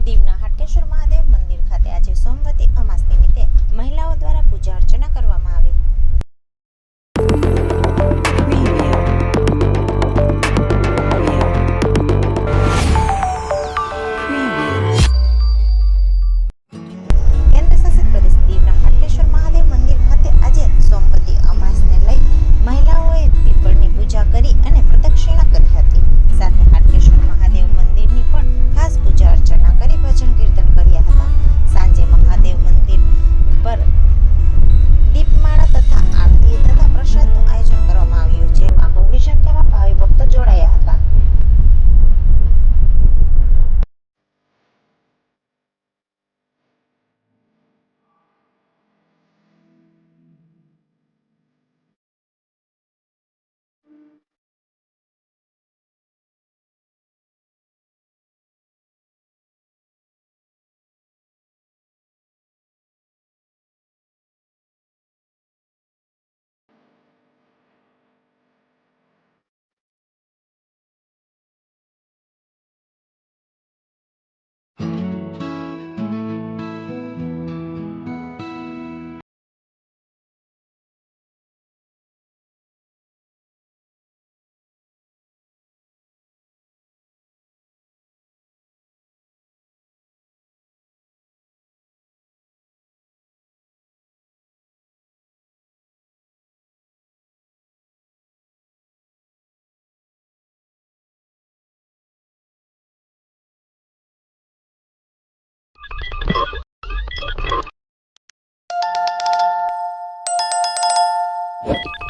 દીવના હાટકેશ્વર મહાદેવ મંદિર ખાતે આજે સોમવતી What?